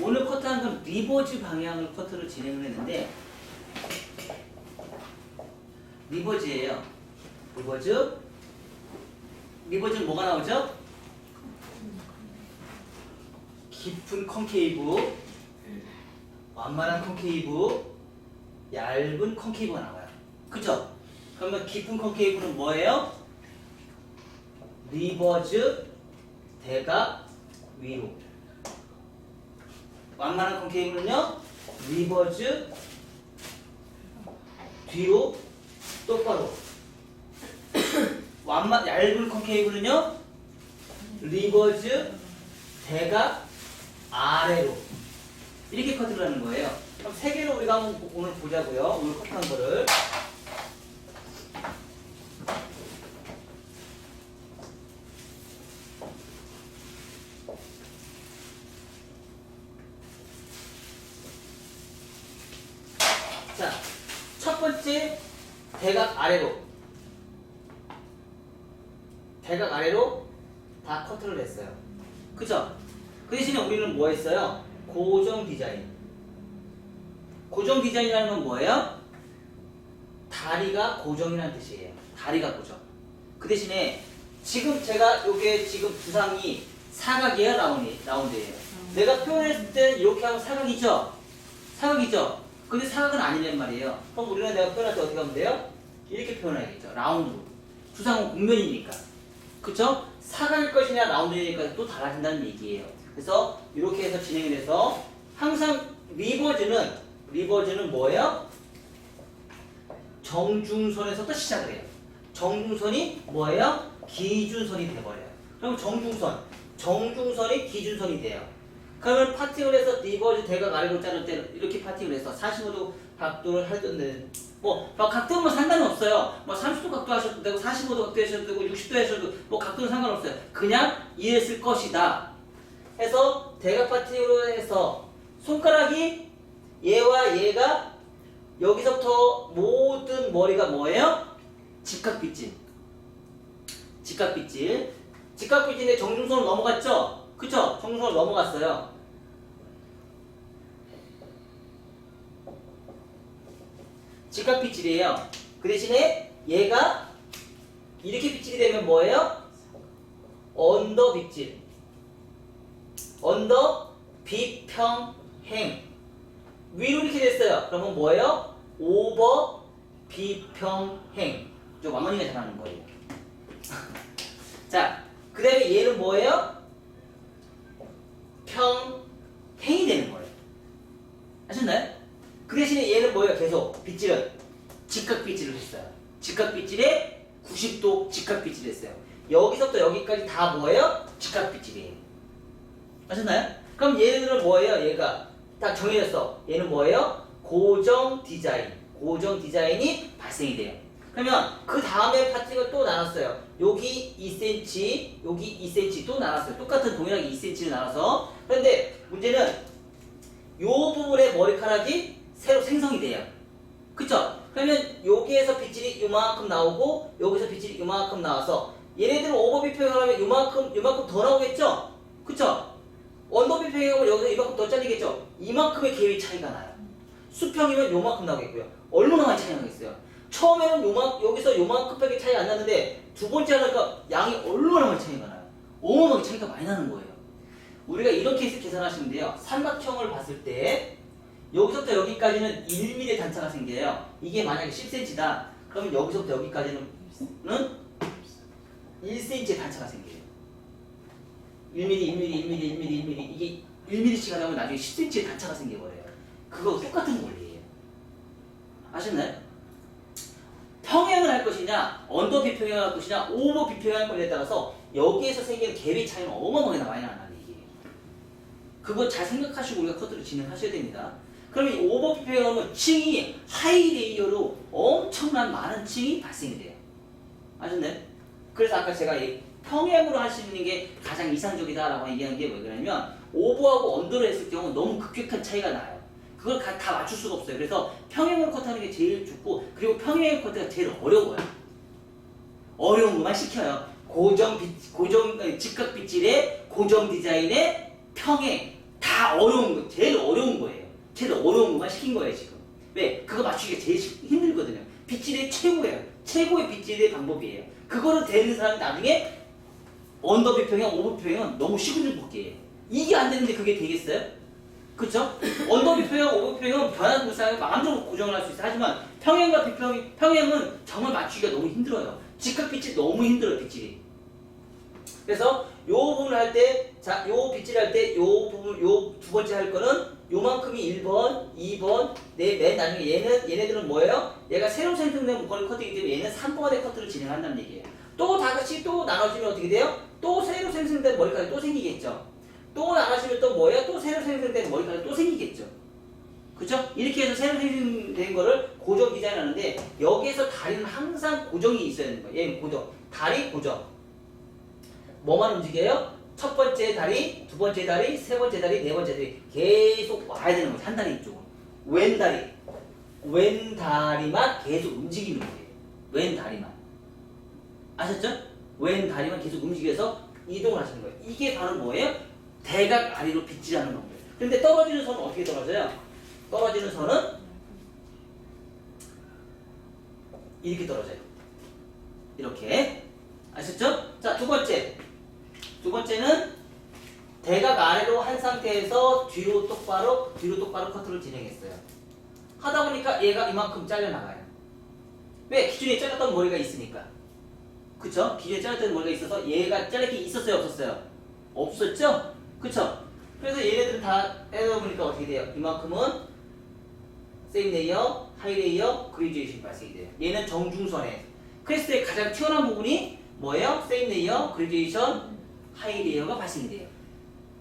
오늘 커트한 건 리버즈 방향을 커트를 진행을 했는데 리버즈예요. 리버즈. 리버즈는 뭐가 나오죠? 깊은 컨케이브, 완만한 컨케이브, 얇은 컨케이브가 나와요. 그죠? 그러면 깊은 컨케이브는 뭐예요? 리버즈 대각 위로. 완만한 컨케이브는요? 리버즈 뒤로 똑바로. 완만 얇은 컨케이브는요? 리버즈 대각 아래로. 이렇게 커트를 하는 거예요. 그럼 세 개를 우리가 오늘 보자고요. 오늘 커트한 거를. 자, 첫 번째 대각 아래로 대각 아래로 다 커트를 했어요. 그죠? 그 대신에 우리는 뭐 했어요? 고정 디자인. 고정 디자인이라는 건 뭐예요? 다리가 고정이라는 뜻이에요. 다리가 고정. 그 대신에 지금 제가 요게 지금 두상이 사각이에요, 라운드, 라운드예요. 내가 표현했을 때 이렇게 하면 사각이죠? 사각이죠? 근데 사각은 아니란 말이에요. 그럼 우리는 내가 표현할 때 어떻게 하면 돼요? 이렇게 표현해야겠죠. 라운드로. 두상은 곡면이니까. 그쵸? 사각일 것이냐 라운드이니까 또 달라진다는 얘기예요. 그래서 이렇게 해서 진행이 돼서 항상 리버즈는 리버즈는 뭐예요? 정중선에서부터 시작을 해요. 정중선이 뭐예요? 기준선이 돼버려요. 그럼 정중선, 정중선이 기준선이 돼요. 그러면 파팅을 해서 리버즈 대각 아래로 자를 때 이렇게 파팅을 해서 45도 각도를 할 때는 뭐 각도는 뭐 상관이 없어요. 뭐 30도 각도 하셔도 되고 45도 각도 하셔도 되고 60도 하셔도 뭐 각도는 상관없어요. 그냥 이랬을 것이다. 해서 대각 파팅으로 해서 손가락이 얘와 얘가 여기서부터 모든 머리가 뭐예요? 직각빗질. 직각빗질. 직각빗질인데 정중선을 넘어갔죠? 그쵸? 정중선을 넘어갔어요. 직각 빗질이에요. 그 대신에 얘가 이렇게 빗질이 되면 뭐예요? 언더 빗질. 언더 비평행. 위로 이렇게 됐어요. 그러면 뭐예요? 오버 비평행. 좀 왕만이가 잘하는 거예요. 자, 그 다음에 얘는 뭐예요? 평행이 되는 거예요. 아셨나요? 그 대신에 얘는 뭐예요? 계속 빗질은 직각 빗질을 했어요. 직각 빗질에 90도 직각 빗질을 했어요. 여기서부터 여기까지 다 뭐예요? 직각 빗질이에요. 아셨나요? 그럼 얘네들은 뭐예요? 얘가 딱 정해졌어. 얘는 뭐예요? 고정 디자인. 고정 디자인이 발생이 돼요. 그러면 그 다음에 파팅을 또 나눴어요. 여기 2cm, 여기 2cm 또 나눴어요. 똑같은 동일하게 2cm를 나눠서. 그런데 문제는 요 부분의 머리카락이 새로 생성이 돼요. 그쵸? 그러면 여기에서 빗질이 요만큼 나오고 여기서 빗질이 요만큼 나와서 얘네들은 오버비 표현하면 요만큼 요만큼 더 나오겠죠? 그쵸? 언더비 표현하면 여기서 이만큼 더 잘리겠죠? 이만큼의 계획 차이가 나요. 수평이면 요만큼 나오겠고요. 얼마나 많이 차이가 나겠어요? 처음에는 요만 여기서 요만큼밖에 차이 안 나는데 두 번째 하니까 양이 얼마나 많이 차이가 나요? 어마어마하게 차이가 많이 나는 거예요. 우리가 이렇게 해서 계산하시면 돼요. 삼각형을 봤을 때 여기서부터 여기까지는 1mm 단차가 생겨요. 이게 만약에 10cm다. 그러면 여기서부터 여기까지는 1cm의 단차가 생겨요. 1mm, 1mm, 1mm, 1mm, 1mm 이게 1mm씩 하다 보면 나중에 10cm의 단차가 생겨버려요. 그거 똑같은 원리예요. 아셨나요? 평행을 할 것이냐, 언더 비평행을 할 것이냐, 오버 비평행을 할 것이냐에 따라서 여기에서 생기는 갭의 차이는 어마어마하게 많이 나는 얘기예요. 그거 잘 생각하시고 우리가 커트를 진행하셔야 됩니다. 그러면 이 오버 비평행하면 층이 하이 레이어로 엄청난 많은 층이 발생이 돼요. 아셨나요? 그래서 아까 제가 이 평행으로 할 수 있는 게 가장 이상적이다라고 얘기한 게 뭐냐면 오버하고 언더를 했을 경우 너무 급격한 차이가 나요. 그걸 다, 다 맞출 수가 없어요. 그래서 평행으로 커트하는 게 제일 좋고 그리고 평행 커트가 제일 어려워요. 어려운 것만 시켜요. 고정 빗, 고정 직각 빗질에 고정 디자인에 평행 다다 어려운 거, 제일 어려운 거예요. 제일 어려운 것만 시킨 거예요, 지금. 왜? 그거 맞추기가 제일 시- 힘들거든요. 빗질의 최고예요. 최고의 빗질의 방법이에요. 그거를 되는 사람이 나중에 언더 비평형, 오버 비평형은 너무 시군을 복귀해요. 이게 안 되는데 그게 되겠어요? 그쵸? 언더 비평형, 오버 비평형은 변화된 물상을 마음대로 고정을 할 수 있어요. 하지만 평행과 비평, 평행은 정말 맞추기가 너무 힘들어요. 직각 빗질 너무 힘들어요, 빗질이. 그래서 요 부분을 할 때, 자, 요 빗질 할 때, 요 부분, 요 두 번째 할 거는 요만큼이 1번, 2번, 네, 맨 나중에 얘는, 얘네들은 뭐예요? 얘가 새로 생성된 목걸이 커트이기 때문에 얘는 3번의 커트를 진행한다는 얘기예요. 또 다 같이 또 나눠지면 어떻게 돼요? 또 새로 생성된 머리카락이 또 생기겠죠. 또 나눠지면 또 뭐예요? 또 새로 생성된 머리카락이 또 생기겠죠. 그죠? 이렇게 해서 새로 생성된 거를 고정 디자인하는데 여기에서 다리는 항상 고정이 있어야 되는 거예요. 얘는 고정. 다리 고정. 뭐만 움직여요? 첫 번째 다리, 두 번째 다리, 세 번째 다리, 네 번째 다리 계속 와야 되는 거예요. 한 다리 이쪽은. 왼 다리. 왼 다리만 계속 움직이는 거예요. 왼 다리만. 아셨죠? 왼 다리만 계속 움직여서 이동을 하시는 거예요. 이게 바로 뭐예요? 대각 아리로 빗질하는 겁니다. 근데 떨어지는 선은 어떻게 떨어져요? 떨어지는 선은 이렇게 떨어져요. 이렇게. 아셨죠? 자, 두 번째. 두 번째는 대각 아래로 한 상태에서 뒤로 똑바로 뒤로 똑바로 커트를 진행했어요. 하다 보니까 얘가 이만큼 잘려 나가요. 왜? 기존에 잘랐던 머리가 있으니까. 그쵸? 기존에 잘랐던 머리가 있어서 얘가 잘리게 있었어요, 없었어요? 없었죠? 그쵸? 그래서 얘네들은 다 해다 보니까 어떻게 돼요? 이만큼은 세임 레이어, 하이 레이어, 그리주에이션 발생이 돼요. 얘는 정중선에 크레스트의 가장 튀어나온 부분이 뭐예요? 세임 레이어, 그리주에이션, 하이 레이어가 발생이 돼요.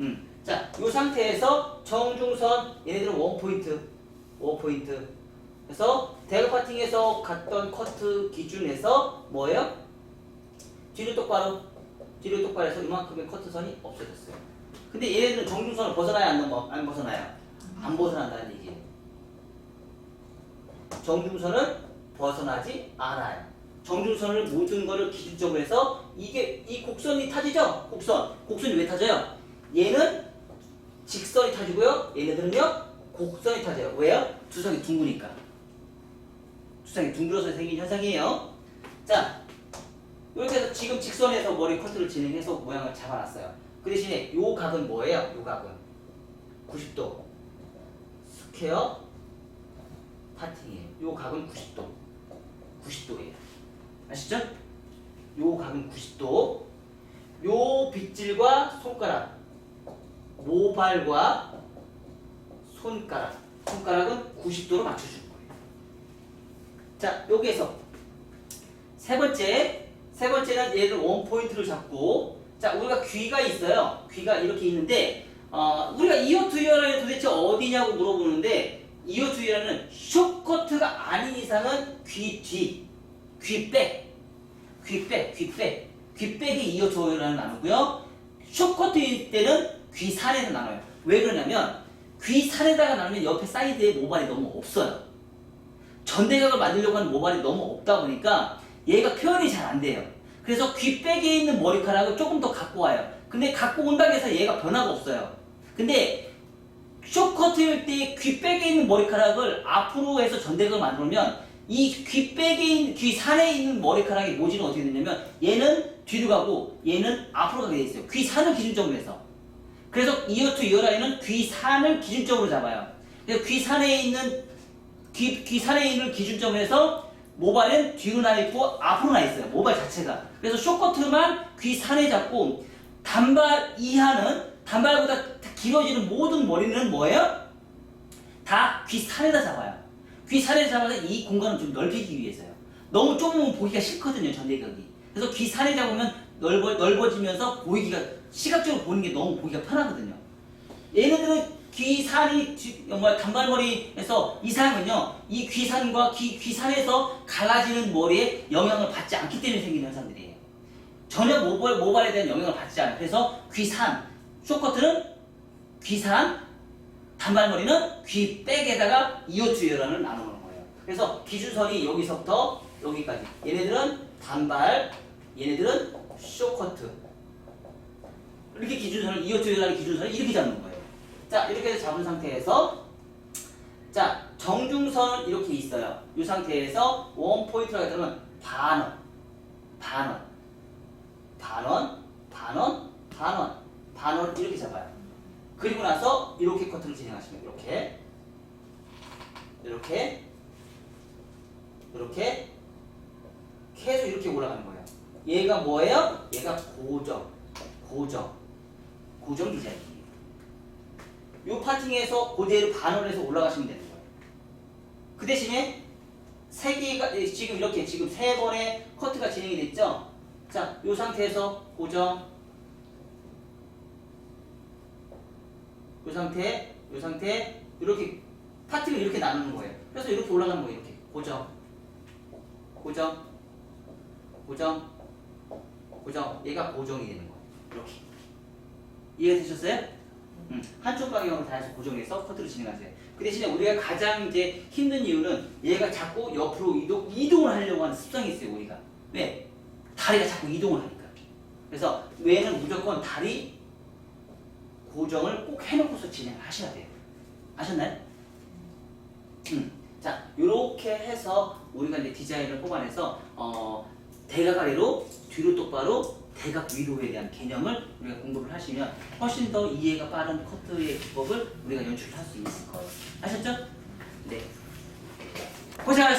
음. 자, 이 상태에서 정중선 얘네들은 원 포인트, 원 포인트. 그래서 대각 파팅에서 갔던 커트 기준에서 뭐예요? 뒤로 똑바로, 뒤로 똑바로 해서 이만큼의 커트선이 없어졌어요. 근데 얘네들은 정중선을 벗어나야 안, 넘어, 안 벗어나요? 안 벗어난다는 얘기예요. 정중선은 벗어나지 않아요. 정중선을 모든 거를 기준점으로 해서 이게 이 곡선이 타지죠? 곡선. 곡선이 왜 타져요? 얘는 직선이 타지고요. 얘네들은요 곡선이 타져요. 왜요? 두상이 둥그니까. 두상이 둥글어서 생긴 현상이에요. 자, 이렇게 해서 지금 직선에서 머리 커트를 진행해서 모양을 잡아놨어요. 그 대신에 요 각은 뭐예요? 요 각은 90도 스퀘어 파팅이에요. 요 각은 90도. 90도예요. 아시죠? 요 각은 90도. 요 빗질과 손가락, 모발과 손가락, 손가락은 90도로 맞춰주는 거예요. 자, 여기에서 세 번째, 세 번째는 얘를 원 포인트를 잡고, 자, 우리가 귀가 있어요. 귀가 이렇게 있는데, 어, 우리가 이어 투이어라는 도대체 어디냐고 물어보는데, 이어 투이어는 쇼커트가 아닌 이상은 귀 뒤, 귀 백, 귀 백, 귀 백, 귀 백이 이어 투이어라는 나누고요. 쇼커트일 때는 귀 산에서 나눠요. 왜 그러냐면, 귀 산에다가 나누면 옆에 사이드에 모발이 너무 없어요. 전대각을 만들려고 하는 모발이 너무 없다 보니까 얘가 표현이 잘 안 돼요. 그래서 귀백에 있는 머리카락을 조금 더 갖고 와요. 근데 갖고 온다고 해서 얘가 변화가 없어요. 근데 쇼커트일 때 귀백에 있는 머리카락을 앞으로 해서 전대각을 만들면 이 귀백에 있는 귀 산에 있는 머리카락의 모질은 어떻게 되냐면 얘는 뒤로 가고 얘는 앞으로 가게 돼 있어요. 귀 산을 기준점으로 해서. 그래서 이어 투 이어 라인은 귀 산을 기준점으로 잡아요. 그래서 귀 산에 있는 귀, 귀 산에 있는 기준점으로 해서 모발은 뒤로 나 있고 앞으로 나 있어요. 모발 자체가. 그래서 쇼커트만 귀 산에 잡고 단발 이하는 단발보다 길어지는 모든 머리는 뭐예요? 다 귀 산에다 잡아요. 귀 산에 잡아서 이 공간을 좀 넓히기 위해서요. 너무 좁으면 보기가 싫거든요, 전대각이. 그래서 귀 산에 잡으면 넓어, 넓어지면서 보이기가, 시각적으로 보는 게 너무 보기가 편하거든요. 얘네들은 귀산이 단발머리에서 이상은요 이 귀산과 귀, 귀산에서 갈라지는 머리에 영향을 받지 않기 때문에 생기는 현상들이에요. 전혀 모발, 모발에 대한 영향을 받지 않아요. 그래서 귀산, 쇼커트는 귀산, 단발머리는 귀백에다가 이어투이어라는 나누는 거예요. 그래서 기준선이 여기서부터 여기까지. 얘네들은 단발, 얘네들은 쇼커트. 이렇게 기준선을 이어투이어라는 기준선을 이렇게 잡는 거예요. 자 이렇게 해서 잡은 상태에서 자 정중선은 이렇게 있어요. 이 상태에서 원 포인트가 되면 반원, 반원, 반원, 반원, 반원, 반원 이렇게 잡아요. 그리고 커트를 진행하시면 이렇게, 이렇게, 이렇게 계속 이렇게 올라가는 거예요. 얘가 뭐예요? 얘가 고정, 고정, 고정 디자인이에요. 요 파팅에서 그대로 반원 해서 올라가시면 되는 거예요. 그 대신에 세 개가 예, 지금 이렇게 지금 세 번의 커트가 진행이 됐죠. 자, 요 상태에서 고정. 요 상태, 요 상태 이렇게 파팅을 이렇게 나누는 거예요. 그래서 이렇게 올라가는 거예요. 이렇게 고정, 고정, 고정, 고정. 얘가 고정이 되는 거예요. 이렇게 이해되셨어요? 음, 한쪽 방향으로 다 해서 고정해서 커트를 진행하세요. 그 대신에 우리가 가장 이제 힘든 이유는 얘가 자꾸 옆으로 이동, 이동을 하려고 하는 습성이 있어요, 우리가. 왜? 다리가 자꾸 이동을 하니까. 그래서 외에는 무조건 다리 고정을 꼭 해놓고서 진행하셔야 돼요. 아셨나요? 음. 자, 요렇게 해서 우리가 이제 디자인을 뽑아내서, 어, 대각 아래로, 뒤로 똑바로, 대각 위로에 대한 개념을 우리가 공부를 하시면 훨씬 더 이해가 빠른 커트의 기법을 우리가 연출할 수 있을 거예요. 아셨죠? 네. 고생하셨습니다.